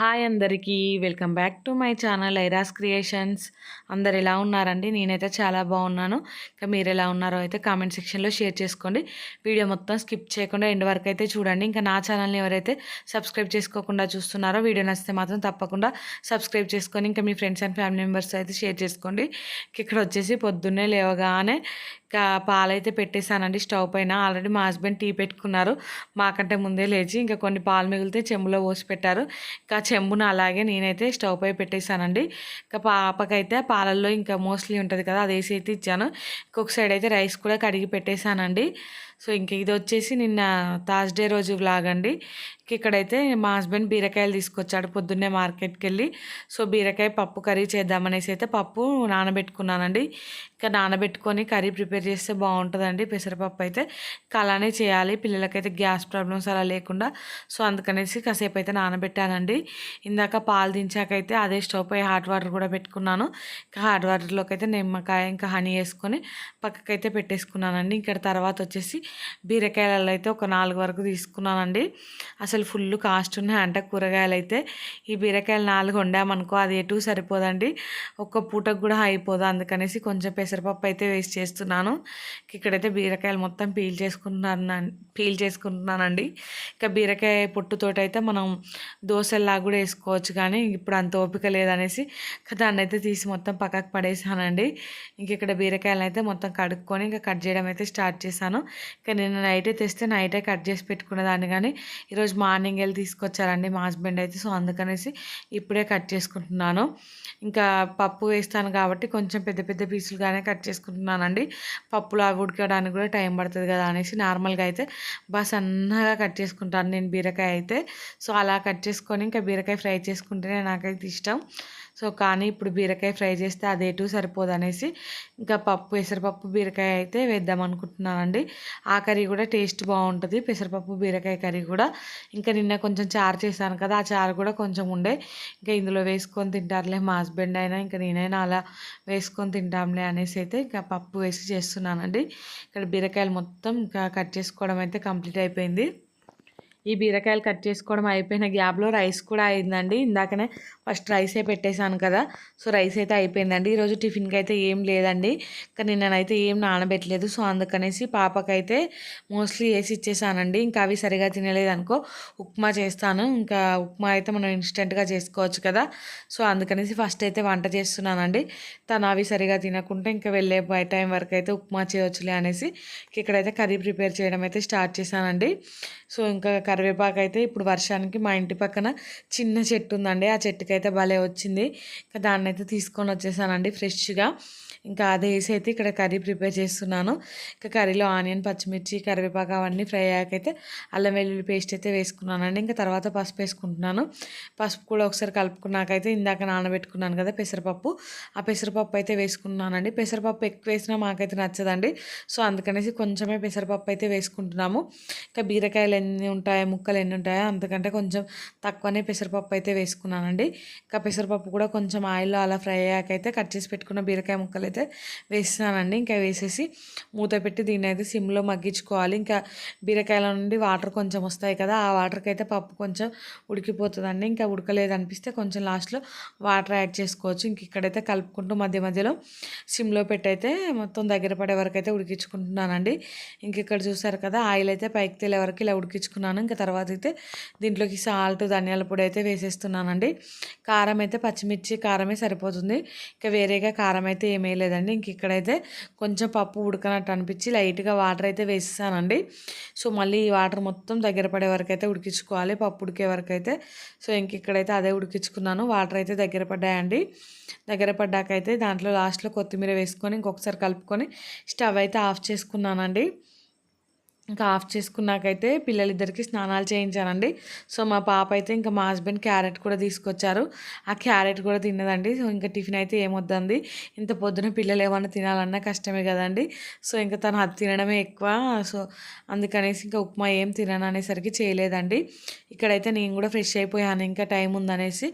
Hi అందరికీ welcome back to my channel Iras creations. అందరు ఎలా ఉన్నారండి? నేనైతే చాలా బాగున్నాను. ఇంకా మీరు ఎలా ఉన్నారో అయితే కామెంట్ సెక్షన్లో షేర్ చేసుకోండి. వీడియో మొత్తం స్కిప్ చేయకుండా ఎండ్ వరకు అయితే చూడండి. ఇంకా నా ఛానల్ని ఎవరైతే సబ్స్క్రైబ్ చేసుకోకుండా చూస్తున్నారో వీడియో నచ్చితే మాత్రం తప్పకుండా సబ్స్క్రైబ్ చేసుకొని ఇంకా మీ ఫ్రెండ్స్ అండ్ ఫ్యామిలీ మెంబర్స్ అయితే షేర్ చేసుకోండి. ఇక్కడ వచ్చేసి పొద్దున్నే లేవగానే ఇంకా పాలైతే పెట్టేశానండి స్టవ్ పైన. ఆల్రెడీ మా హస్బెండ్ టీ పెట్టుకున్నారు. మాకంటే ముందే లేచి ఇంకా కొన్ని పాలు మిగిలితే చెంబులో పోసి పెట్టారు. ఇంకా చెంబున అలాగే నేనైతే స్టవ్ పై పెట్టేశానండి. ఇంకా పాపకైతే పాలల్లో ఇంకా మోస్ట్లీ ఉంటుంది కదా అది వేసి అయితే ఇచ్చాను. ఇంకొక సైడ్ అయితే రైస్ కూడా కడిగి పెట్టేశానండి. సో ఇంక ఇది వచ్చేసి నిన్న థర్స్డే రోజు వ్లాగ్ అండి. ఇక్కడైతే మా హస్బెండ్ బీరకాయలు తీసుకొచ్చాడు పొద్దున్నే మార్కెట్కి వెళ్ళి సో బీరకాయ పప్పు కర్రీ చేద్దామనేసి అయితే పప్పు నానబెట్టుకున్నానండి. ఇంకా నానబెట్టుకొని కర్రీ ప్రిపేర్ చేస్తే బాగుంటుందండి. పెసరపప్పు అయితే అలానే చేయాలి. పిల్లలకైతే గ్యాస్ ప్రాబ్లమ్స్ అలా లేకుండా. సో అందుకనేసి కాసేపు అయితే నానబెట్టానండి. ఇందాక పాలు దించాకైతే అదే స్టవ్ పై హాట్ వాటర్ కూడా పెట్టుకున్నాను. ఇంకా హాట్ వాటర్లోకి అయితే నిమ్మకాయ ఇంకా హనీ వేసుకొని పక్కకైతే పెట్టేసుకున్నానండి. ఇక్కడ తర్వాత వచ్చేసి బీరకాయలలో అయితే ఒక నాలుగు వరకు తీసుకున్నానండి. అసలు ఫుల్ కాస్ట్ ఉన్నాయి. అంటే కూరగాయలు అయితే ఈ బీరకాయలు నాలుగు వండామనుకో అది ఎటు సరిపోదండి. ఒక్క పూటకు కూడా అయిపోదు. అందుకనేసి కొంచెం పెసరపప్పు అయితే వేస్ట్ చేస్తున్నాను. ఇక్కడైతే బీరకాయలు మొత్తం పీల్ చేసుకుంటున్నాను పీల్ చేసుకుంటున్నానండి. ఇంకా బీరకాయ పొట్టుతోటి అయితే మనం దోశల్లా కూడా వేసుకోవచ్చు కానీ ఇప్పుడు అంత ఓపిక లేదనేసి దాన్ని అయితే తీసి మొత్తం పక్కకు పడేసానండి. ఇంక ఇక్కడ బీరకాయలు అయితే మొత్తం కడుక్కొని ఇంకా కట్ చేయడం అయితే స్టార్ట్ చేశాను. ఇంకా నిన్న నైటే తెస్తే నైటే కట్ చేసి పెట్టుకునేదాన్ని కానీ ఈరోజు మార్నింగ్ వెళ్ళి తీసుకొచ్చారండి మా హస్బెండ్ అయితే. సో అందుకనేసి ఇప్పుడే కట్ చేసుకుంటున్నాను. ఇంకా పప్పు వేస్తాను కాబట్టి కొంచెం పెద్ద పెద్ద పీసులుగానే కట్ చేసుకుంటున్నానండి. పప్పులు అవి ఉడకడానికి కూడా టైం పడుతుంది కదా అనేసి నార్మల్గా అయితే బాగా సన్నగా కట్ చేసుకుంటాను నేను బీరకాయ అయితే. సో అలా కట్ చేసుకొని ఇంకా బీరకాయ ఫ్రై చేసుకుంటేనే నాకైతే ఇష్టం. సో కానీ ఇప్పుడు బీరకాయ ఫ్రై చేస్తే అది ఎటు సరిపోదు అనేసి ఇంకా పప్పు పెసరపప్పు బీరకాయ అయితే వేద్దాం అనుకుంటున్నానండి. ఆ కర్రీ కూడా టేస్ట్ బాగుంటుంది. పెసరపప్పు బీరకాయ కర్రీ కూడా. ఇంకా నిన్న కొంచెం చారు చేశాను కదా ఆ చారు కూడా కొంచెం ఉండే. ఇంకా ఇందులో వేసుకొని తింటారులే మా హస్బెండ్ అయినా ఇంకా నేనైనా అలా వేసుకొని తింటాంలే అనేసి అయితే ఇంకా పప్పు వేసి చేస్తున్నానండి. ఇక్కడ బీరకాయలు మొత్తం ఇంకా కట్ చేసుకోవడం అయితే కంప్లీట్ అయిపోయింది. ఈ బీరకాయలు కట్ చేసుకోవడం అయిపోయిన గ్యాప్లో రైస్ కూడా అయిందండి. ఇందాకనే ఫస్ట్ రైసే పెట్టేశాను కదా. సో రైస్ అయితే అయిపోయిందండి. ఈరోజు టిఫిన్కి అయితే ఏం లేదండి. కానీ నేనైతే ఏం నానబెట్టలేదు. సో అందుకనేసి పాపకైతే మోస్ట్లీ వేసి ఇచ్చేసానండి. ఇంకా అవి సరిగా తినలేదు అనుకో ఉప్మా చేస్తాను. ఇంకా ఉప్మా అయితే మనం ఇన్స్టెంట్గా చేసుకోవచ్చు కదా. సో అందుకనేసి ఫస్ట్ అయితే వంట చేస్తున్నానండి. తను అవి సరిగా తినకుంటే ఇంకా వెళ్ళే బయట టైం వరకు అయితే ఉప్మా చేయవచ్చులే అనేసి ఇక్కడైతే కర్రీ ప్రిపేర్ చేయడం అయితే స్టార్ట్ చేశానండి. సో ఇంకా కరివేపాకు అయితే ఇప్పుడు వర్షానికి మా ఇంటి పక్కన చిన్న చెట్టు ఉందండి. ఆ చెట్టుకైతే భలే వచ్చింది. ఇంకా దాన్ని అయితే తీసుకొని వచ్చేసానండి ఫ్రెష్గా. ఇంకా అదే వేసి అయితే ఇక్కడ కర్రీ ప్రిపేర్ చేస్తున్నాను. ఇంకా కర్రీలో ఆనియన్ పచ్చిమిర్చి కరివేపాకు అవన్నీ ఫ్రై అయ్యాకైతే అల్లం వెల్లుల్లి పేస్ట్ అయితే వేసుకున్నానండి. ఇంకా తర్వాత పసుపు వేసుకుంటున్నాను. పసుపు కూడా ఒకసారి కలుపుకున్నాకైతే ఇందాక నానబెట్టుకున్నాను కదా పెసరపప్పు. ఆ పెసరపప్పు అయితే వేసుకున్నానండి పెసరపప్పు ఎక్కువ వేసినా మాకైతే నచ్చదండి. సో అందుకనేసి కొంచెమే పెసరపప్పు అయితే వేసుకుంటున్నాము. ఇంకా బీరకాయలు ఎన్ని ఉంటాయో ముక్కలు ఎన్ని ఉంటాయో అందుకంటే కొంచెం తక్కువనే పెసరపప్పు అయితే వేసుకున్నానండి. ఇంకా పెసరపప్పు కూడా కొంచెం ఆయిల్లో అలా ఫ్రై అయ్యాకైతే కట్ చేసి పెట్టుకున్న బీరకాయ ముక్కలు అయితే వేస్తున్నానండి. ఇంకా వేసేసి మూత పెట్టి దీన్ని అయితే సిమ్లో మగ్గించుకోవాలి. ఇంకా బీరకాయల నుండి వాటర్ కొంచెం వస్తాయి కదా ఆ వాటర్కి అయితే పప్పు కొంచెం ఉడికిపోతుందండి. ఇంకా ఉడకలేదు అనిపిస్తే కొంచెం లాస్ట్లో వాటర్ యాడ్ చేసుకోవచ్చు. ఇంక ఇక్కడైతే కలుపుకుంటూ మధ్య మధ్యలో సిమ్లో పెట్టయితే మొత్తం దగ్గర పడే వరకు అయితే ఉడికించుకుంటున్నానండి. ఇంక ఇక్కడ చూసారు కదా ఆయిల్ అయితే పైకి తేలే వరకు ఇలా ఉడికించుకున్నాను. ఇంకా తర్వాత అయితే దీంట్లోకి సాల్ట్ ధనియాల పొడి అయితే వేసేస్తున్నానండి. కారం అయితే పచ్చిమిర్చి కారమే సరిపోతుంది. ఇంకా వేరేగా కారం అయితే ఏమీ లేదండి. ఇంక ఇక్కడైతే కొంచెం పప్పు ఉడకనట్టు అనిపించి లైట్గా వాటర్ అయితే వేసేసానండి. సో మళ్ళీ ఈ వాటర్ మొత్తం దగ్గర పడే వరకు అయితే ఉడికించుకోవాలి. పప్పు ఉడికే వరకు అయితే సో ఇంక ఇక్కడైతే అదే ఉడికించుకున్నాను. వాటర్ అయితే దగ్గర పడ్డాయండి. దగ్గర పడ్డాకైతే దాంట్లో లాస్ట్లో కొత్తిమీర వేసుకొని ఇంకొకసారి కలుపుకొని స్టవ్ అయితే ఆఫ్ చేసుకున్నానండి. ఇంకా ఆఫ్ చేసుకున్నాకైతే పిల్లలిద్దరికి స్నానాలు చేయించానండి. సో మా పాప అయితే ఇంకా మా హస్బెండ్ క్యారెట్ కూడా తీసుకొచ్చారు. ఆ క్యారెట్ కూడా తిన్నదండి. సో ఇంకా టిఫిన్ అయితే ఏమొద్దండి ఇంత పొద్దున పిల్లలు ఏమన్నా తినాలన్నా కష్టమే కదండి. సో ఇంకా తను అది తినడమే ఎక్కువ. సో అందుకనేసి ఇంకా ఉప్మా ఏం తినను అనేసరికి చేయలేదండి. ఇక్కడైతే నేను కూడా ఫ్రెష్ అయిపోయాను. ఇంకా టైం ఉందనేసి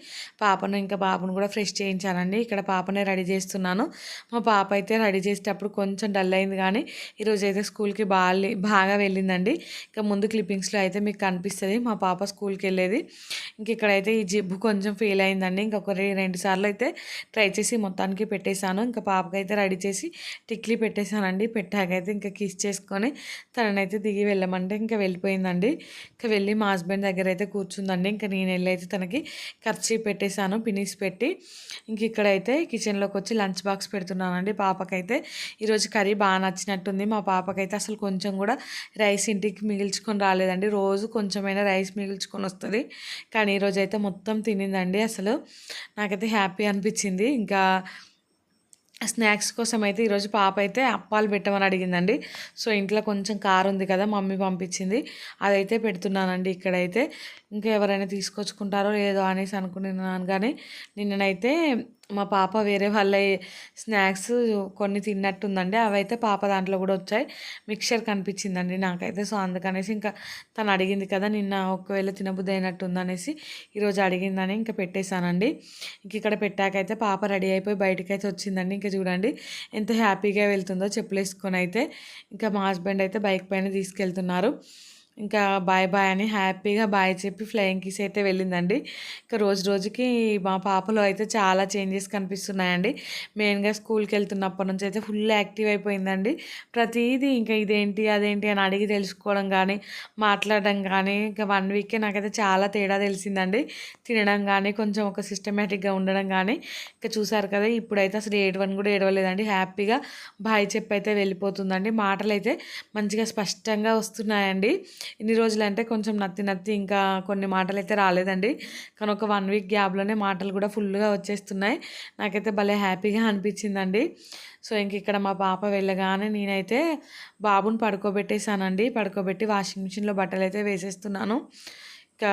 పాపను ఇంకా పాపను కూడా ఫ్రెష్ చేయించానండి. ఇక్కడ పాపనే రెడీ చేస్తున్నాను. మా పాప అయితే రెడీ చేసేటప్పుడు కొంచెం డల్ అయింది కానీ ఈరోజు అయితే స్కూల్కి బాగా బాగా వెళ్ళిందండి. ఇంకా ముందు క్లిప్పింగ్స్లో అయితే మీకు కనిపిస్తుంది. మా పాప స్కూల్కి వెళ్ళేది ఇంక ఇక్కడైతే ఈ జిబ్బు కొంచెం ఫెయిల్ అయిందండి. ఇంకొక రెండు సార్లు అయితే ట్రై చేసి మొత్తానికి పెట్టేశాను. ఇంకా పాపకైతే రెడీ చేసి టిక్లీ పెట్టేశానండి. పెట్టాకైతే ఇంకా కిస్ చేసుకొని తననైతే దిగి వెళ్ళమంటే ఇంకా వెళ్ళిపోయిందండి. ఇంకా వెళ్ళి మా హస్బెండ్ దగ్గర అయితే కూర్చుందండి. ఇంకా నేను వెళ్ళైతే తనకి ఖర్చు పెట్టేశాను పినిస్ పెట్టి. ఇంక ఇక్కడైతే కిచెన్లోకి వచ్చి లంచ్ బాక్స్ పెడుతున్నానండి. పాపకైతే ఈరోజు కర్రీ బాగా నచ్చినట్టుంది. మా పాపకైతే అసలు కొంచెం కూడా రైస్ ఇంటికి మిగిల్చుకొని రాలేదండి. రోజు కొంచెమైనా రైస్ మిగిల్చుకొని వస్తుంది. కానీ ఈరోజు అయితే మొత్తం తినిందండి అసలు. నాకైతే హ్యాపీ అనిపించింది. ఇంకా స్నాక్స్ కోసం అయితే ఈరోజు పాప అయితే అప్పాలు పెట్టమని అడిగిందండి. సో ఇంట్లో కొంచెం కారు ఉంది కదా మమ్మీ పంపించింది. అదైతే పెడుతున్నానండి ఇక్కడైతే. ఇంకా ఎవరైనా తీసుకొచ్చుకుంటారో లేదో అనేసి అనుకున్నాను కానీ నిన్ననైతే మా పాప వేరే వాళ్ళ స్నాక్స్ కొన్ని తిన్నట్టుందండి. అవైతే పాప దాంట్లో కూడా వచ్చాయి. మిక్చర్ కనిపించిందండి నాకైతే. సో అందుకనేసి ఇంకా తను అడిగింది కదా నిన్న ఒకవేళ తినబుద్ధి అయినట్టుందనేసి ఈరోజు అడిగిందని ఇంకా పెట్టేశానండి. ఇంక ఇక్కడ పెట్టాకైతే పాప రెడీ అయిపోయి బయటకు అయితే వచ్చిందండి. ఇంకా చూడండి ఎంత హ్యాపీగా వెళ్తుందో చెప్పులేసుకొని అయితే. ఇంకా మా హస్బెండ్ అయితే బైక్ పైన తీసుకెళ్తున్నారు. ఇంకా బాయ్ బాయ్ అని హ్యాపీగా బాయ్ చెప్పి ఫ్లయింగ్ కిస్ అయితే వెళ్ళిందండి. ఇంకా రోజు రోజుకి మా పాపలో అయితే చాలా చేంజెస్ కనిపిస్తున్నాయండి. మెయిన్గా స్కూల్కి వెళ్తున్నప్పటి నుంచి అయితే ఫుల్ యాక్టివ్ అయిపోయిందండి. ప్రతిదీ ఇంకా ఇదేంటి అదేంటి అని అడిగి తెలుసుకోవడం కానీ మాట్లాడడం కానీ ఇంకా వన్ వీకే నాకైతే చాలా తేడా తెలిసిందండి. తినడం కానీ కొంచెం ఒక సిస్టమేటిక్గా ఉండడం కానీ ఇంకా చూసారు కదా ఇప్పుడైతే అసలు ఏడవని కూడా ఏడవలేదండి. హ్యాపీగా బాయ్ చెప్పి అయితే వెళ్ళిపోతుందండి. మాటలు అయితే మంచిగా స్పష్టంగా వస్తున్నాయండి. ఇన్ని రోజులు అంటే కొంచెం నత్తి నత్తి ఇంకా కొన్ని మాటలు అయితే రాలేదండి. కానీ ఒక వన్ వీక్ గ్యాప్లోనే మాటలు కూడా ఫుల్గా వచ్చేస్తున్నాయి. నాకైతే భలే హ్యాపీగా అనిపించిందండి. సో ఇంక ఇక్కడ మా పాప వెళ్ళగానే నేనైతే బాబుని పడుకోబెట్టేశానండి. పడుకోబెట్టి వాషింగ్ మిషన్లో బట్టలు అయితే వేసేస్తున్నాను. ఇంకా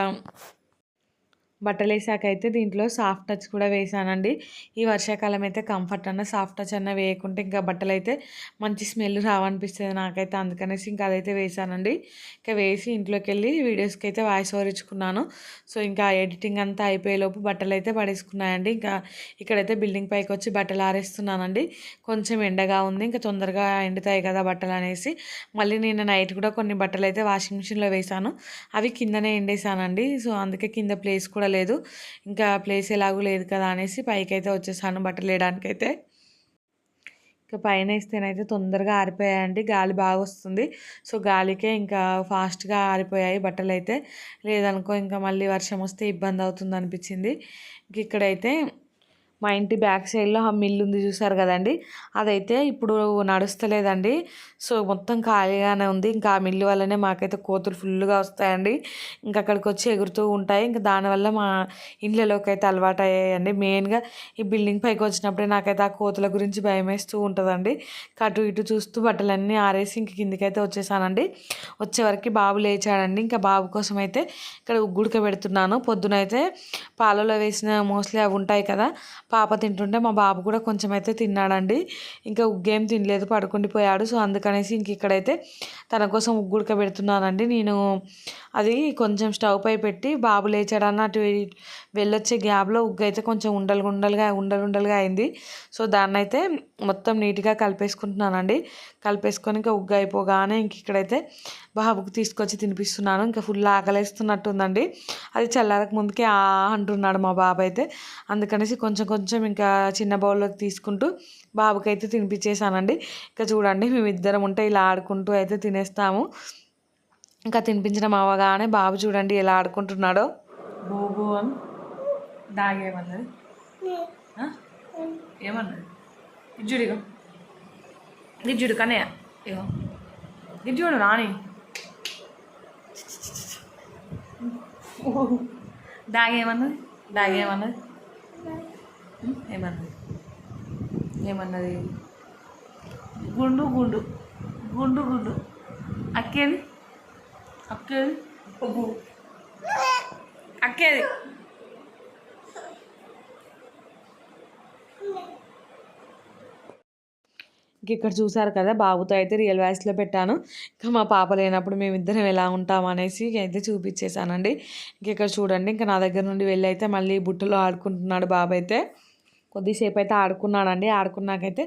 బట్టలు వేసాక అయితే దీంట్లో సాఫ్ట్ టచ్ కూడా వేసానండి ఈ వర్షాకాలం అయితే కంఫర్ట్ అన్న సాఫ్ట్ టచ్ అన్న వేయకుంటే ఇంకా బట్టలు అయితే మంచి స్మెల్ రావనిపిస్తుంది నాకైతే. అందుకనేసి ఇంకా అదైతే వేసానండి ఇంకా వేసి ఇంట్లోకి వెళ్ళి వీడియోస్కి అయితే వాయిస్ ఓవర్ ఇచ్చుకున్నాను. సో ఇంకా ఎడిటింగ్ అంతా అయిపోయేలోపు బట్టలు అయితే పడేసుకున్నాయండి. ఇంకా ఇక్కడైతే బిల్డింగ్ పైకి వచ్చి బట్టలు ఆరేస్తున్నానండి. కొంచెం ఎండగా ఉంది ఇంకా తొందరగా ఎండుతాయి కదా బట్టలు అనేసి మళ్ళీ నేను నైట్ కూడా కొన్ని బట్టలు అయితే వాషింగ్ మిషన్లో వేసాను అవి కిందనే ఎండేసానండి సో అందుకే కింద ప్లేస్ కూడా లేదు ఇంకా ప్లేస్ ఎలాగూ లేదు కదా అనేసి పైకి అయితే వచ్చేసాను బట్టలు వేయడానికైతే. ఇంకా పైన వేస్తేనైతే తొందరగా ఆరిపోయాయండి. గాలి బాగా వస్తుంది. సో గాలికే ఇంకా ఫాస్ట్గా ఆరిపోయాయి బట్టలు అయితే. లేదనుకో ఇంకా మళ్ళీ వర్షం వస్తే ఇబ్బంది అవుతుంది అనిపించింది. ఇంక ఇక్కడైతే మా ఇంటి బ్యాక్ సైడ్లో ఆ మిల్లు ఉంది చూసారు కదండి. అదైతే ఇప్పుడు నడుస్తలేదండి. సో మొత్తం ఖాళీగానే ఉంది. ఇంకా ఆ మిల్లు వల్లనే మాకైతే కోతులు ఫుల్గా వస్తాయండి. ఇంకా అక్కడికి వచ్చి ఎగురుతూ ఉంటాయి. ఇంకా దానివల్ల మా ఇండ్లలోకి అయితే అలవాటు అయ్యాయండి మెయిన్గా ఈ బిల్డింగ్ పైకి వచ్చినప్పుడే నాకైతే ఆ కోతుల గురించి భయం వేస్తూ ఉంటుందండి అటు ఇటు చూస్తూ బట్టలన్నీ ఆరేసి ఇంక కిందికైతే వచ్చేసానండి. వచ్చేవరకు బాబు లేచాడండి. ఇంకా బాబు కోసం అయితే ఇక్కడ ఉగ్గుడక పెడుతున్నాను. పొద్దునైతే పాలలో వేసిన మోస్ట్లీ అవి ఉంటాయి కదా పాప తింటుంటే మా బాబు కూడా కొంచెం అయితే తిన్నాడండి. ఇంకా ఉగ్గేం తినలేదు. పడుకుండిపోయాడు. సో అందుకని అందుకనేసి ఇంక ఇక్కడైతే తన కోసం ఉగ్గు పెడుతున్నానండి నేను అది కొంచెం స్టవ్ పై పెట్టి బాబు లేచాడన్న అటు వెళ్ళొచ్చే గ్యాప్లో ఉగ్గు అయితే కొంచెం ఉండలు ఉండలుగా ఉండలు ఉండలుగా అయింది. సో దాన్ని అయితే మొత్తం నీట్గా కలిపేసుకుంటున్నానండి. కలిపేసుకొని ఇంకా ఉగ్గు అయిపోగానే ఇంక ఇక్కడైతే బాబుకు తీసుకొచ్చి తినిపిస్తున్నాను. ఇంకా ఫుల్ ఆకలేస్తున్నట్టుందండి. అది చల్లారక ముందుకే ఆ అంటున్నాడు మా బాబు అయితే అందుకనేసి కొంచెం కొంచెం ఇంకా చిన్న బౌల్లోకి తీసుకుంటూ బాబుకైతే తినిపించేసానండి ఇంకా చూడండి మేమిద్దరం ఉంటే ఇలా ఆడుకుంటూ అయితే తినేస్తాము. ఇంకా తినిపించడం అవ్వగానే బాబు చూడండి ఎలా ఆడుకుంటున్నాడో. బోబో అని దాగేమన్నది? ఏమన్నది? ఇజ్జుడు గిజ్జుడు ఇగో. గిజ్జుడు రాణి. దాగేమన్నది దాగేమన్నది ఉం? ఏమన్నది ఏమన్నది గుండు గుండు గుండు గుండు అక్కేది అక్కేది ఒగ్గు. అక్కేది ఇక్కడ చూసారు కదా బాబుతో అయితే రియల్ వాయిస్లో పెట్టాను. ఇంకా మా పాప లేనప్పుడు మేమిద్దరం ఎలా ఉంటాం అనేసి అయితే చూపించేశానండి. ఇంక ఇక్కడ చూడండి ఇంకా నా దగ్గర నుండి వెళ్ళి అయితే మళ్ళీ బుట్టలో ఆడుకుంటున్నాడు బాబు అయితే. కొద్దిసేపు అయితే ఆడుకున్నాడండి. ఆడుకున్నాకైతే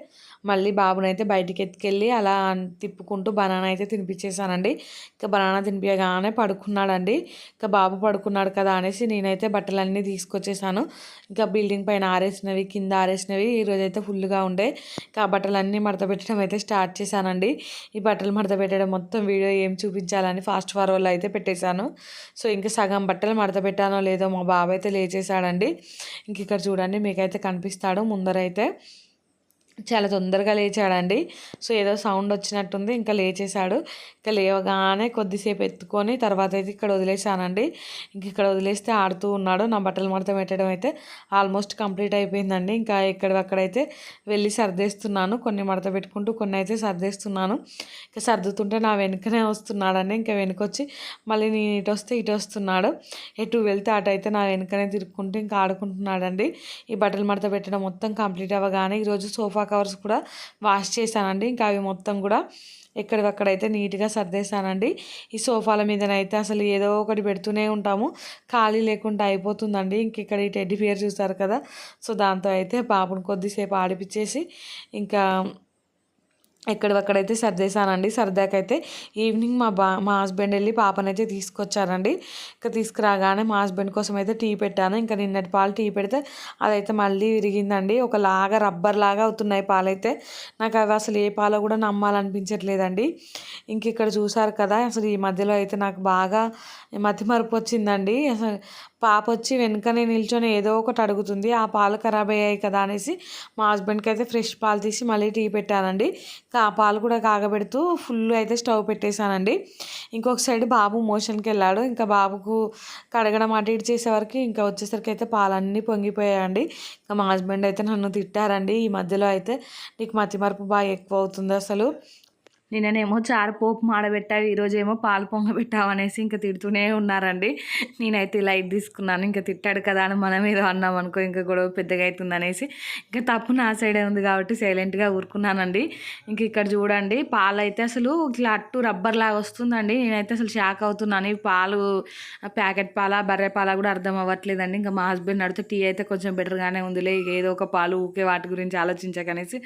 మళ్ళీ బాబునైతే బయటికి ఎత్తుకెళ్ళి అలా తిప్పుకుంటూ బనానా అయితే తినిపించేశానండి ఇంకా బనానా తినిపించగానే పడుకున్నాడండి. ఇంకా బాబు పడుకున్నాడు కదా అనేసి నేనైతే బట్టలన్నీ తీసుకొచ్చేసాను. ఇంకా బిల్డింగ్ పైన ఆరేసినవి కింద ఆరేసినవి ఈరోజైతే ఫుల్గా ఉండే. ఇంకా ఆ బట్టలన్నీ మడత పెట్టడం అయితే స్టార్ట్ చేశానండి. ఈ బట్టలు మడత పెట్టడం మొత్తం వీడియో ఏం చూపించాలని ఫాస్ట్ ఫార్వర్డ్లో అయితే పెట్టేశాను. సో ఇంకా సగం బట్టలు మడత పెట్టానో లేదో మా బాబు అయితే లేచేసాడండి ఇంక ఇక్కడ చూడండి మీకైతే కనిపిస్తుంది. చూపిస్తాడు ముందరైతే. చాలా తొందరగా లేచాడండి. సో ఏదో సౌండ్ వచ్చినట్టుంది. ఇంకా లేచేశాడు. ఇంకా లేవగానే కొద్దిసేపు ఎత్తుకొని తర్వాత అయితే ఇక్కడ వదిలేసానండి ఇంక ఇక్కడ వదిలేస్తే ఆడుతూ ఉన్నాడు. నా బట్టలు మడత పెట్టడం అయితే ఆల్మోస్ట్ కంప్లీట్ అయిపోయిందండి. ఇంకా అక్కడైతే వెళ్ళి సర్దేస్తున్నాను. కొన్ని మడత పెట్టుకుంటూ కొన్ని అయితే సర్దేస్తున్నాను. ఇంకా సర్దుతుంటే నా వెనుకనే వస్తున్నాడండి. ఇంకా వెనుకొచ్చి మళ్ళీ నేను ఇటు వస్తే ఇటు వస్తున్నాడు. ఎటు వెళ్తే అటు అయితే నా వెనుకనే తిరుక్కుంటూ ఇంకా ఆడుకుంటున్నాడండి. ఈ బట్టలు మడత పెట్టడం మొత్తం కంప్లీట్ అవ్వగానే ఈరోజు సోఫా కవర్స్ కూడా వాష్ చేశానండి. ఇంకా అవి మొత్తం కూడా ఎక్కడికక్కడైతే నీట్గా సర్దేశానండి. ఈ సోఫాల మీదనైతే అసలు ఏదో ఒకటి పెడుతూనే ఉంటాము. ఖాళీ లేకుండా అయిపోతుందండి. ఇంక ఇక్కడ ఈ టెడ్డీ ఫియర్ చూస్తారు కదా? సో దాంతో అయితే పాపను కొద్దిసేపు ఆడిపించేసి ఇంకా ఎక్కడక్కడైతే సర్దేశానండి సర్దాకైతే ఈవినింగ్ మా బా మా హస్బెండ్ వెళ్ళి పాపనైతే తీసుకొచ్చారండి. ఇంకా తీసుకురాగానే మా హస్బెండ్ కోసం అయితే టీ పెట్టాను. ఇంకా నిన్నటి పాలు టీ పెడితే అదైతే మళ్ళీ విరిగిందండి. ఒకలాగా రబ్బర్ లాగా అవుతున్నాయి పాలైతే. నాకు అవి అసలు ఏ పాలో కూడా నమ్మాలనిపించట్లేదండి. ఇంక ఇక్కడ చూసారు కదా అసలు ఈ మధ్యలో అయితే నాకు బాగా మతి మరుపు వచ్చిందండి. అసలు పాప వచ్చి వెనుకనే నిల్చొని ఏదో ఒకటి అడుగుతుంది ఆ పాలు ఖరాబ్ అయ్యాయి కదా అనేసి మా హస్బెండ్కి అయితే ఫ్రెష్ పాలు తీసి మళ్ళీ టీ పెట్టానండి. ఆ పాలు కూడా కాగబెడుతూ ఫుల్ అయితే స్టవ్ పెట్టేశానండి. ఇంకొక సైడ్ బాబు మోషన్కి వెళ్ళాడు. ఇంకా బాబుకు కడగడం అటు ఇటు చేసేవరకు ఇంకా వచ్చేసరికి అయితే పాలన్నీ పొంగిపోయాయండి. ఇంకా మా హస్బెండ్ అయితే నన్ను తిట్టారండి. ఈ మధ్యలో అయితే నీకు మతిమరుపు బాగా ఎక్కువ అవుతుంది అసలు. నిన్ననేమో చారు పోపు మాడబెట్టావు ఈరోజేమో పాలు పొంగబెట్టావు అనేసి ఇంకా తిడుతూనే ఉన్నారండి. నేనైతే లైట్ తీసుకున్నాను ఇంకా తిట్టాడు కదా అని మనం ఏదో అన్నాం అనుకో ఇంకా గొడవ పెద్దగా అవుతుంది అనేసి ఇంకా తప్పు నా సైడే ఉంది కాబట్టి సైలెంట్గా ఊరుకున్నానండి. ఇంక ఇక్కడ చూడండి పాలు అయితే అసలు ఇట్లా అట్టు రబ్బర్ లాగా వస్తుందండి. నేనైతే అసలు షాక్ అవుతున్నాను. ఈ పాలు ప్యాకెట్ పాల బర్రె పాల కూడా అర్థం అవ్వట్లేదండి. ఇంకా మా హస్బెండ్ అడితే టీ అయితే కొంచెం బెటర్గానే ఉందిలే ఏదో ఒక పాలు ఊకే వాటి గురించి ఆలోచించకనేసి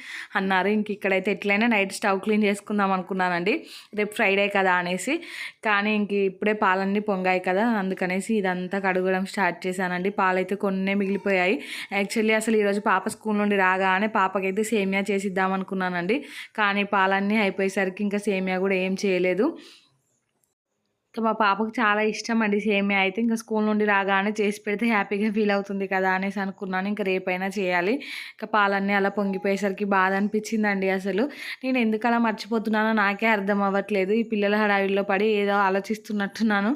అన్నారు. ఇంక ఇక్కడైతే ఎట్లయినా నైట్ స్టవ్ క్లీన్ చేసుకుందాం చేద్దాం అనుకున్నానండి. రేపు ఫ్రైడే కదా అనేసి. కానీ ఇంక ఇప్పుడే పాలన్నీ పొంగాయి కదా అందుకనేసి ఇదంతా కడగడం స్టార్ట్ చేశానండి. పాలైతే కొన్నే మిగిలిపోయాయి. యాక్చువల్లీ అసలు ఈరోజు పాప స్కూల్ నుండి రాగానే పాపకైతే సేమియా చేసిద్దాం అనుకున్నానండి. కానీ పాలన్నీ అయిపోయేసరికి ఇంకా సేమియా కూడా ఏం చేయలేదు. ఇంకా మా పాపకు చాలా ఇష్టం అండి సేమియా. అయితే ఇంకా స్కూల్ నుండి రాగానే చేసి పెడితే హ్యాపీగా ఫీల్ అవుతుంది కదా అనేసి అనుకున్నాను. ఇంకా రేపైనా చేయాలి. ఇంకా పాలన్నీ అలా పొంగిపోయేసరికి బాధ అనిపించిందండి అసలు. నేను ఎందుకు అలా మర్చిపోతున్నానో నాకే అర్థం అవ్వట్లేదు. ఈ పిల్లల హడావిల్లో పడి ఏదో ఆలోచిస్తున్నట్టున్నాను.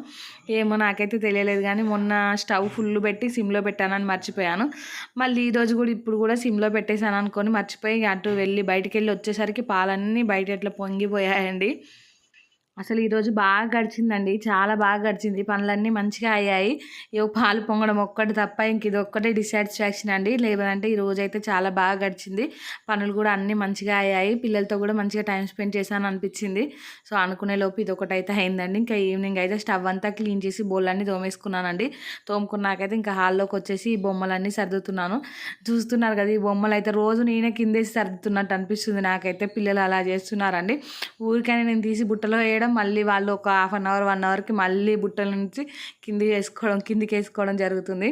ఏమో నాకైతే తెలియలేదు కానీ మొన్న స్టవ్ ఫుల్ పెట్టి సిమ్లో పెట్టానని మర్చిపోయాను. మళ్ళీ ఈరోజు కూడా ఇప్పుడు కూడా సిమ్లో పెట్టేశాను అనుకొని మర్చిపోయి అటు వెళ్ళి బయటికి వెళ్ళి వచ్చేసరికి పాలన్నీ బయట ఎట్లా పొంగిపోయాయండి. అసలు ఈరోజు బాగా గడిచిందండి. చాలా బాగా గడిచింది. పనులన్నీ మంచిగా అయ్యాయి. ఏవో పాలు పొంగడం ఒక్కటి తప్ప ఇంక ఇది ఒక్కటే డిసాటిస్ఫాక్షన్ అండి. లేదంటే ఈ రోజు అయితే చాలా బాగా గడిచింది. పనులు కూడా అన్నీ మంచిగా అయ్యాయి. పిల్లలతో కూడా మంచిగా టైం స్పెండ్ చేశాను అనిపించింది. సో అనుకునే లోపు ఇది ఒకటి అయితే అయిందండి. ఇంకా ఈవినింగ్ అయితే స్టవ్ అంతా క్లీన్ చేసి బోళ్ళన్నీ తోమేసుకున్నానండి. తోముకున్నాకైతే ఇంకా హాల్లోకి వచ్చేసి ఈ బొమ్మలన్నీ సర్దుతున్నాను. చూస్తున్నారు కదా ఈ బొమ్మలు అయితే రోజు నేనే కిందేసి సర్దుతున్నట్టు అనిపిస్తుంది నాకైతే. పిల్లలు అలా చేస్తున్నారండి. ఊరికైనా నేను తీసి బుట్టలో వేయడం చేయడం మళ్ళీ వాళ్ళు ఒక హాఫ్ అన్ అవర్ వన్ అవర్కి మళ్ళీ బుట్టల నుంచి కింది వేసుకోవడం కిందికి వేసుకోవడం జరుగుతుంది.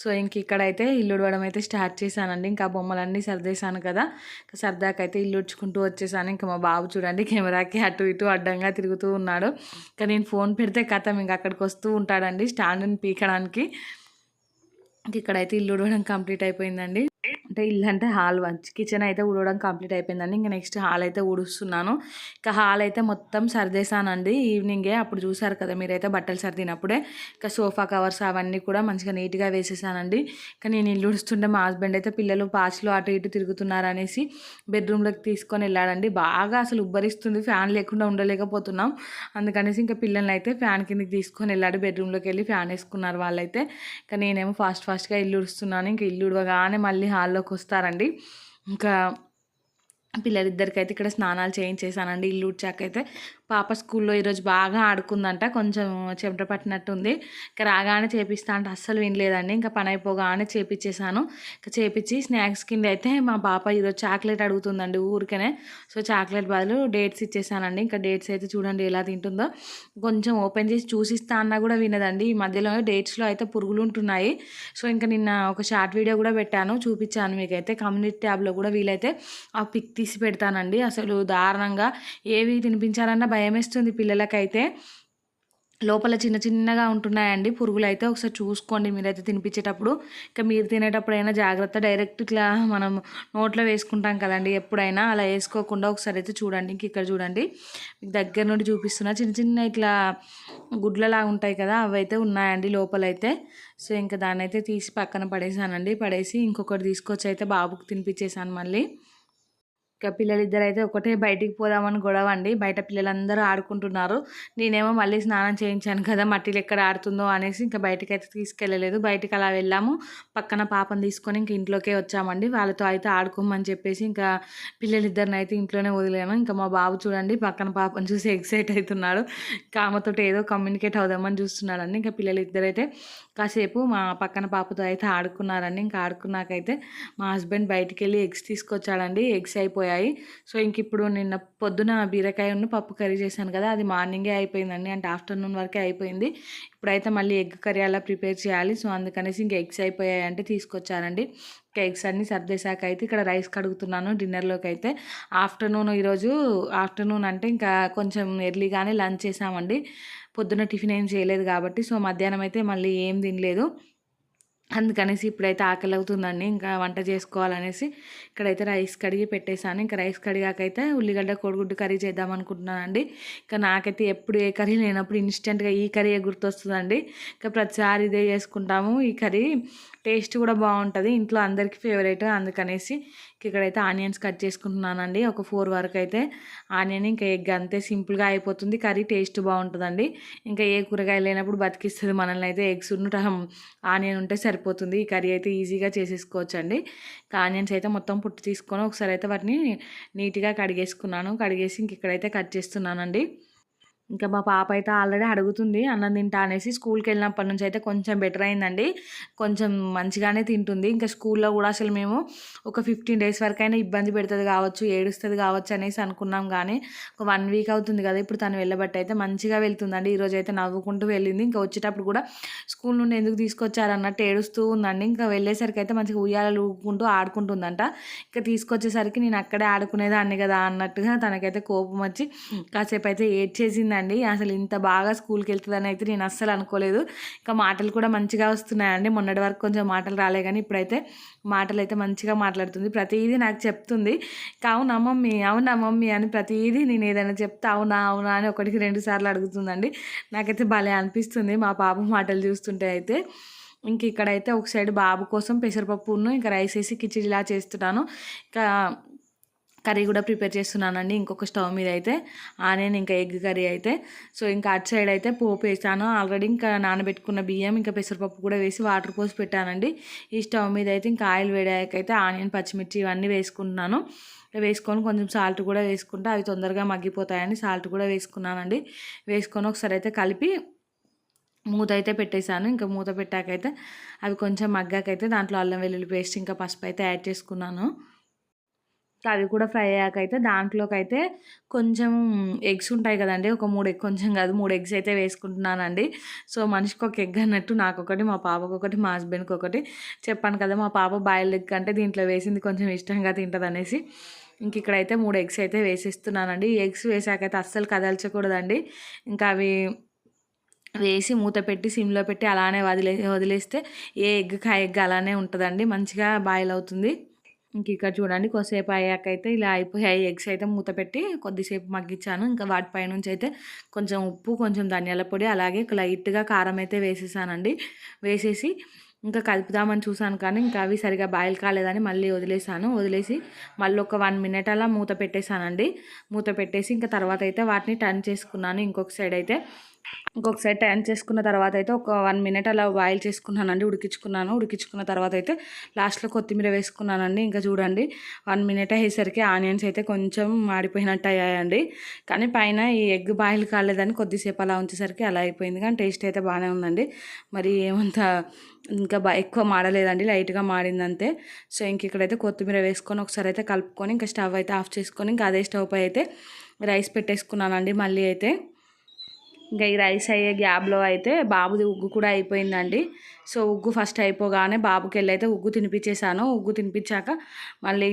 సో ఇంక ఇక్కడైతే ఇల్లు ఉడవడం అయితే స్టార్ట్ చేశానండి. ఇంకా బొమ్మలన్నీ సర్దేశాను కదా. ఇంకా సర్దాకైతే ఇల్లు ఉడ్చుకుంటూ వచ్చేసాను. ఇంకా మా బాబు చూడండి కెమెరాకి అటు ఇటు అడ్డంగా తిరుగుతూ ఉన్నాడు. ఇంకా నేను ఫోన్ పెడితే కథ ఇంకా అక్కడికి వస్తూ ఉంటాడండి స్టాండ్ని పీకడానికి. ఇక్కడైతే ఇల్లు ఉడవడం కంప్లీట్ అయిపోయిందండి. అంటే ఇల్లు అంటే హాల్ కిచెన్ అయితే ఊడవడం కంప్లీట్ అయిపోయిందండి. ఇంకా నెక్స్ట్ హాల్ అయితే ఊడుస్తున్నాను. ఇంకా హాల్ అయితే మొత్తం సర్దేశానండి ఈవినింగే. అప్పుడు చూసారు కదా మీరైతే బట్టలు సర్దినప్పుడే. ఇంకా సోఫా కవర్స్ అవన్నీ కూడా మంచిగా నీట్గా వేసేసానండి. ఇంకా నేను ఇల్లు ఉడుస్తుంటే మా హస్బెండ్ అయితే పిల్లలు పాచ్లో అటు ఇటు తిరుగుతున్నారు అనేసి బెడ్రూమ్లోకి తీసుకొని వెళ్ళాడండి. బాగా అసలు ఉబ్బరిస్తుంది. ఫ్యాన్ లేకుండా ఉండలేకపోతున్నాం. అందుకనేసి ఇంకా పిల్లల్ని అయితే ఫ్యాన్ కిందకి తీసుకొని వెళ్ళాడు. బెడ్రూమ్లోకి వెళ్ళి ఫ్యాన్ వేసుకున్నారు వాళ్ళైతే. ఇంకా నేనేమో ఫాస్ట్ ఫాస్ట్గా ఇల్లు ఉడుస్తున్నాను ఇంకా ఇల్లు ఉడవగానే మళ్ళీ హాల్లో హాల్లోకి వస్తారండి. ఇంకా పిల్లలిద్దరికైతే ఇక్కడ స్నానాలు చేయించేసానండి. ఇల్లు ఉడ్చాకైతే పాప స్కూల్లో ఈరోజు బాగా ఆడుకుందంట కొంచెం చెమట పట్టినట్టుంది. ఇంకా రాగానే చేపిస్తా అంటే అస్సలు వినలేదండి. ఇంకా పని అయిపోగానే చేపించేసాను ఇంకా చేపించి స్నాక్స్ కింద అయితే మా పాప ఈరోజు చాక్లెట్ అడుగుతుందండి ఊరికనే. సో చాక్లెట్ బదులు డేట్స్ ఇచ్చేసానండి. ఇంకా డేట్స్ అయితే చూడండి ఎలా తింటుందో. కొంచెం ఓపెన్ చేసి చూసిస్తా అన్నా కూడా వినదండి. ఈ మధ్యలో డేట్స్లో అయితే పురుగులు ఉంటున్నాయి. సో ఇంకా నిన్న ఒక షార్ట్ వీడియో కూడా పెట్టాను చూపించాను మీకైతే. కమ్యూనిటీ ట్యాబ్లో కూడా వీలైతే ఆ పిక్ తీసి పెడతానండి. అసలు దారుణంగా ఏవి తినిపించాలన్నా భయమేస్తుంది పిల్లలకైతే. లోపల చిన్న చిన్నగా ఉంటున్నాయండి పురుగులు అయితే ఒకసారి చూసుకోండి మీరైతే తినిపించేటప్పుడు. ఇంకా మీరు తినేటప్పుడు అయినా జాగ్రత్త డైరెక్ట్ ఇట్లా మనం నోట్లో వేసుకుంటాం కదండి ఎప్పుడైనా అలా వేసుకోకుండా ఒకసారి అయితే చూడండి ఇంక ఇక్కడ చూడండి. మీకు దగ్గర నుండి చూపిస్తున్నా చిన్న చిన్న ఇట్లా గుడ్లలా ఉంటాయి కదా అవి అయితే ఉన్నాయండి లోపలైతే. సో ఇంకా దాన్ని అయితే తీసి పక్కన పడేసానండి. పడేసి ఇంకొకటి తీసుకొచ్చి అయితే బాబుకి తినిపించేసాను మళ్ళీ. ఇంకా పిల్లలిద్దరు అయితే ఒకటే బయటికి పోదామని గొడవ అండి. బయట పిల్లలందరూ ఆడుకుంటున్నారు. నేనేమో మళ్ళీ స్నానం చేయించాను కదా మట్టిలో ఎక్కడ ఆడుతుందో అనేసి ఇంకా బయటకి అయితే తీసుకెళ్ళలేదు. బయటికి అలా వెళ్ళాము. పక్కన పాపను తీసుకొని ఇంక ఇంట్లోకే వచ్చామండి. వాళ్ళతో అయితే ఆడుకోమని చెప్పేసి ఇంకా పిల్లలిద్దరిని అయితే ఇంట్లోనే వదిలేను ఇంకా మా బాబు చూడండి పక్కన పాపను చూసి ఎక్సైట్ అవుతున్నాడు. ఇంకా ఆమెతో ఏదో కమ్యూనికేట్ అవుదామని చూస్తున్నాడండి. ఇంకా పిల్లలిద్దరైతే కాసేపు మా పక్కన పాపతో అయితే ఆడుకున్నారండి ఇంకా ఆడుకున్నాకైతే మా హస్బెండ్ బయటికి వెళ్ళి ఎగ్స్ తీసుకొచ్చాడండి. ఎగ్స్ అయిపోయాయి. సో ఇంక ఇప్పుడు నిన్న పొద్దున బీరకాయ ఉన్న పప్పు కర్రీ చేశాను కదా అది మార్నింగే అయిపోయిందండి. అంటే ఆఫ్టర్నూన్ వరకే అయిపోయింది. ఇప్పుడైతే మళ్ళీ ఎగ్ కర్రీ అలా ప్రిపేర్ చేయాలి. సో అందుకనేసి ఇంక ఎగ్స్ అయిపోయాయి అంటే తీసుకొచ్చారండి. ఇంకా ఎగ్స్ అన్నీ సర్దేశాక అయితే ఇక్కడ రైస్ కడుగుతున్నాను డిన్నర్లోకి అయితే ఆఫ్టర్నూన్ ఈరోజు ఆఫ్టర్నూన్ అంటే ఇంకా కొంచెం ఎర్లీగానే లంచ్ చేసామండి పొద్దున్న టిఫిన్ ఏం చేయలేదు కాబట్టి సో మధ్యాహ్నం అయితే మళ్ళీ ఏం తినలేదు. అందుకనేసి ఇప్పుడైతే ఆకలి అవుతుందండి. ఇంకా వంట చేసుకోవాలనేసి ఇక్కడైతే రైస్ కడిగి పెట్టేశాను. ఇంకా రైస్ కడిగాకైతే ఉల్లిగడ్డ కోడిగుడ్డు కర్రీ చేద్దాం అనుకుంటున్నానండి. ఇంకా నాకైతే ఎప్పుడు ఏ కర్రీ లేనప్పుడు ఇన్స్టెంట్గా ఈ కర్రీ గుర్తొస్తుందండి. ఇంకా ప్రతిసారి ఇదే చేసుకుంటాము. ఈ కర్రీ టేస్ట్ కూడా బాగుంటుంది. ఇంట్లో అందరికీ ఫేవరెట్ అందుకనేసి ఇక్కడైతే ఆనియన్స్ కట్ చేసుకుంటున్నానండి. ఒక ఫోర్ వరకు అయితే ఆనియన్ ఇంకా ఎగ్ అంతే సింపుల్గా అయిపోతుంది. కర్రీ టేస్ట్ బాగుంటుందండి. ఇంకా ఏ కూరగాయ లేనప్పుడు బతికిస్తుంది మనల్ని అయితే ఎగ్స్ ఆనియన్ ఉంటే సరిపోతుంది. ఈ కర్రీ అయితే ఈజీగా చేసేసుకోవచ్చు అండి ఆనియన్స్ అయితే మొత్తం పుట్టి తీసుకొని ఒకసారి అయితే వాటిని నీట్గా కడిగేసుకున్నాను. కడిగేసి ఇంక ఇక్కడైతే కట్ చేస్తున్నానండి. ఇంకా మా పాప అయితే ఆల్రెడీ అడుగుతుంది అన్నం తింటా అనేసి స్కూల్కి వెళ్ళినప్పటి నుంచి అయితే కొంచెం బెటర్ అయిందండి. కొంచెం మంచిగానే తింటుంది. ఇంకా స్కూల్లో కూడా అసలు మేము ఒక ఫిఫ్టీన్ డేస్ వరకైనా ఇబ్బంది పెడుతుంది కావచ్చు ఏడుస్తుంది కావచ్చు అనేసి అనుకున్నాం కానీ ఒక వన్ వీక్ అవుతుంది కదా ఇప్పుడు తను వెళ్ళబట్టి అయితే మంచిగా వెళ్తుందండి. ఈరోజు అయితే నవ్వుకుంటూ వెళ్ళింది. ఇంకా వచ్చేటప్పుడు కూడా స్కూల్ నుండి ఎందుకు తీసుకొచ్చారన్నట్టు ఏడుస్తూ ఉందండి. ఇంకా వెళ్ళేసరికి అయితే మంచిగా ఉయ్యాలలు ఊపుకుంటూ ఆడుకుంటుందంట. ఇంకా తీసుకొచ్చేసరికి నేను అక్కడే ఆడుకునేదాన్ని కదా అన్నట్టుగా తనకైతే కోపం వచ్చి కాసేపు అయితే ఏడ్చేసింది అండి. అసలు ఇంత బాగా స్కూల్కి వెళ్తుందని అయితే నేను అస్సలు అనుకోలేదు. ఇంకా మాటలు కూడా మంచిగా వస్తున్నాయండి. మొన్నటి వరకు కొంచెం మాటలు రాలే కానీ ఇప్పుడైతే మాటలు అయితే మంచిగా మాట్లాడుతుంది. ప్రతిదీ నాకు చెప్తుంది. అవునా మమ్మీ? అవునా మమ్మీ అని ప్రతిదీ నేను ఏదైనా చెప్తే అవునా అవునా అని ఒకటికి రెండు సార్లు అడుగుతుందండి. నాకైతే భలే అనిపిస్తుంది మా పాప మాటలు చూస్తుంటే అయితే. ఇంక ఇక్కడైతే ఒక సైడ్ బాబు కోసం పెసరపప్పును ఇంకా రైస్ వేసి కిచిడిలా చేస్తున్నాను. ఇంకా కర్రీ కూడా ప్రిపేర్ చేస్తున్నానండి. ఇంకొక స్టవ్ మీద అయితే ఆనియన్ ఇంకా ఎగ్ కర్రీ అయితే. సో ఇంకా అటు సైడ్ అయితే పోపు వేసాను. ఆల్రెడీ ఇంకా నానబెట్టుకున్న బియ్యం ఇంకా పెసరపప్పు కూడా వేసి వాటర్ పోసి పెట్టానండి. ఈ స్టవ్ మీద అయితే ఇంకా ఆయిల్ వేడాకైతే ఆనియన్ పచ్చిమిర్చి ఇవన్నీ వేసుకుంటున్నాను. వేసుకొని కొంచెం సాల్ట్ కూడా వేసుకుంటే అవి తొందరగా మగ్గిపోతాయని సాల్ట్ కూడా వేసుకున్నానండి. వేసుకొని ఒకసారి అయితే కలిపి మూత అయితే పెట్టేశాను. ఇంకా మూత పెట్టాకైతే అవి కొంచెం మగ్గాకైతే దాంట్లో అల్లం వెల్లుల్లి పేస్ట్ ఇంకా పసుపు అయితే యాడ్ చేసుకున్నాను. అవి కూడా ఫ్రై అయ్యాక అయితే దాంట్లోకి అయితే కొంచెం ఎగ్స్ ఉంటాయి కదండి. ఒక మూడు ఎగ్ కొంచెం కాదు మూడు ఎగ్స్ అయితే వేసుకుంటున్నానండి. సో మనిషికి ఒక ఎగ్ అన్నట్టు నాకు ఒకటి మా పాపకు ఒకటి మా హస్బెండ్కి ఒకటి చెప్పాను కదా మా పాప బాయిల్డ్ ఎగ్ అంటే దీంట్లో వేసింది కొంచెం ఇష్టంగా తింటుంది అనేసి ఇంక ఇక్కడైతే మూడు ఎగ్స్ అయితే వేసిస్తున్నానండి. ఈ ఎగ్స్ వేసాకైతే అస్సలు కదల్చకూడదండి. ఇంకా అవి వేసి మూత పెట్టి సిమ్లో పెట్టి అలానే వదిలే వదిలేస్తే ఏ ఎగ్ కా ఎగ్ అలానే ఉంటుందండి. మంచిగా బాయిల్ అవుతుంది. ఇంక ఇక్కడ చూడండి కొద్దిసేపు అయ్యాక అయితే ఇలా అయిపోయాయి ఎగ్స్ అయితే మూత పెట్టి కొద్దిసేపు మగ్గించాను. ఇంకా వాటిపై నుంచి అయితే కొంచెం ఉప్పు కొంచెం ధనియాల పొడి అలాగే లైట్గా కారం అయితే వేసేసానండి. వేసేసి ఇంకా కలుపుదామని చూసాను కానీ ఇంకా అవి సరిగా బాయిల్ కాలేదని మళ్ళీ వదిలేసాను. వదిలేసి మళ్ళీ ఒక వన్ మినిట్ అలా మూత పెట్టేశానండి మూత పెట్టేసి ఇంకా తర్వాత అయితే వాటిని టర్న్ చేసుకున్నాను. ఇంకొక సైడ్ అయితే ఇంకొకసారి టర్న్ చేసుకున్న తర్వాత అయితే ఒక వన్ మినిట్ అలా బాయిల్ చేసుకున్నానండి ఉడికించుకున్నాను. ఉడికించుకున్న తర్వాత అయితే లాస్ట్లో కొత్తిమీర వేసుకున్నానండి. ఇంకా చూడండి వన్ మినిట్ అయ్యేసరికి ఆనియన్స్ అయితే కొంచెం మాడిపోయినట్టు అయ్యాయండి. కానీ పైన ఈ ఎగ్ బాయిల్ కాలేదని కొద్దిసేపు అలా ఉంచేసరికి అలా అయిపోయింది. కానీ టేస్ట్ అయితే బాగానే ఉందండి. మరి ఏమంత ఇంకా ఎక్కువ మాడలేదండి. లైట్గా మాడిందంతే. సో ఇంక ఇక్కడైతే కొత్తిమీర వేసుకొని ఒకసారి అయితే కలుపుకొని ఇంకా స్టవ్ అయితే ఆఫ్ చేసుకొని ఇంకా అదే స్టవ్ పై అయితే రైస్ పెట్టేసుకున్నానండి. మళ్ళీ అయితే ఇంకా ఈ రైస్ అయ్యే గ్యాప్లో అయితే బాబుది ఉగ్గు కూడా అయిపోయిందండి. సో ఉగ్గు ఫస్ట్ అయిపోగానే బాబుకి వెళ్ళి అయితే ఉగ్గు తినిపించేసాను ఉగ్గు తినిపించాక మళ్ళీ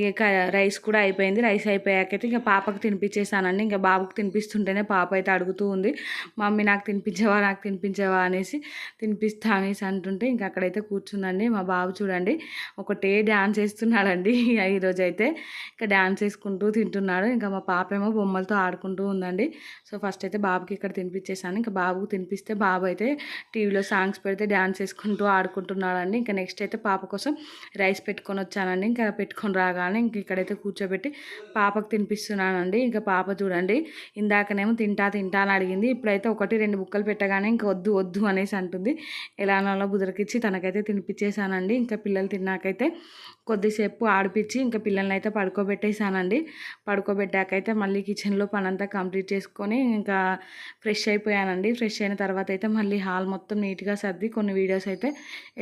రైస్ కూడా అయిపోయింది. రైస్ అయిపోయాకైతే ఇంకా పాపకు తినిపించేసానండి ఇంకా బాబుకి తినిపిస్తుంటేనే పాప అయితే అడుగుతూ ఉంది మమ్మీ నాకు తినిపించవా నాకు తినిపించవా అనేసి తినిపిస్తా అనేసి అంటుంటే ఇంకా అక్కడైతే కూర్చుందండి మా బాబు చూడండి. ఒకటే డ్యాన్స్ వేస్తున్నాడండి ఈరోజు అయితే ఇంకా డ్యాన్స్ వేసుకుంటూ తింటున్నాడు. ఇంకా మా పాప ఏమో బొమ్మలతో ఆడుకుంటూ ఉందండి. సో ఫస్ట్ అయితే బాబుకి ఇక్కడ తినిపించేసాను ఇంకా బాబుకి తినిపిస్తే బాబు అయితే టీవీలో సాంగ్స్ పెడితే డ్యాన్స్ వేసుకుంటూ ఆడుకుంటున్నాడండి. ఇంకా నెక్స్ట్ అయితే పాప కోసం రైస్ పెట్టుకొని వచ్చానండి. ఇంకా పెట్టుకొని రాగానే ఇంక ఇక్కడైతే కూర్చోబెట్టి పాపకు తినిపిస్తున్నానండి. ఇంకా పాప చూడండి ఇందాకనేమో తింటా తింటా అని అడిగింది. ఇప్పుడైతే ఒకటి రెండు బుక్కలు పెట్టగానే ఇంకా వద్దు వద్దు అనేసి అంటుంది. ఎలానో బుదరకిచ్చి తనకైతే తినిపించేసానండి ఇంకా పిల్లలు తిన్నాకైతే కొద్దిసేపు ఆడిపించి ఇంకా పిల్లల్ని అయితే పడుకోబెట్టేసానండి. పడుకోబెట్టాకైతే మళ్ళీ కిచెన్లో పనంతా కంప్లీట్ చేసుకొని ఇంకా ఫ్రెష్ అయిపోయానండి. ఫ్రెష్ అయిన తర్వాత అయితే మళ్ళీ హాల్ మొత్తం నీట్గా సర్ది కొన్ని వీడియోస్ అయితే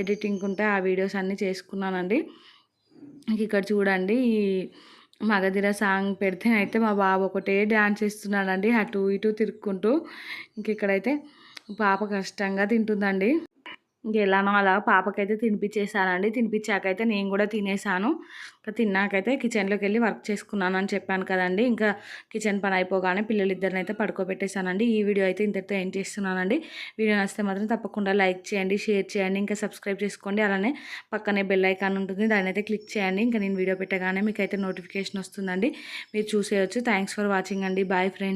ఎడిటింగ్ ఉంటే ఆ వీడియోస్ అన్నీ చేసుకున్నానండి. ఇక్కడ చూడండి ఈ మగధిర సాంగ్ పెడితే అయితే మా బాబు ఒకటే డ్యాన్స్ చేస్తున్నాడండి. అటు ఇటు తిరుక్కుంటూ ఇంక ఇక్కడైతే పాప కష్టంగా తింటుందండి. ఇంకెలానో అలా పాపకైతే తినిపించేసానండి తినిపించాకైతే నేను కూడా తినేసాను. ఇంకా తిన్నాకైతే కిచెన్లోకి వెళ్ళి వర్క్ చేసుకున్నాను అని చెప్పాను కదండి. ఇంకా కిచెన్ పని అయిపోగానే పిల్లలు ఇద్దరిని అయితే పడుకోబెట్టేశానండి ఈ వీడియో అయితే ఇంతటితో ఏం చేస్తున్నానండి. వీడియో నచ్చితే మాత్రం తప్పకుండా లైక్ చేయండి షేర్ చేయండి ఇంకా సబ్స్క్రైబ్ చేసుకోండి. అలానే పక్కనే బెల్ ఐకాన్ ఉంటుంది. దాని అయితే క్లిక్ చేయండి. ఇంకా నేను వీడియో పెట్టగానే మీకు అయితే నోటిఫికేషన్ వస్తుందండి. మీరు చూసేయచ్చు. థ్యాంక్స్ ఫర్ వాచింగ్ అండి. Bye friends.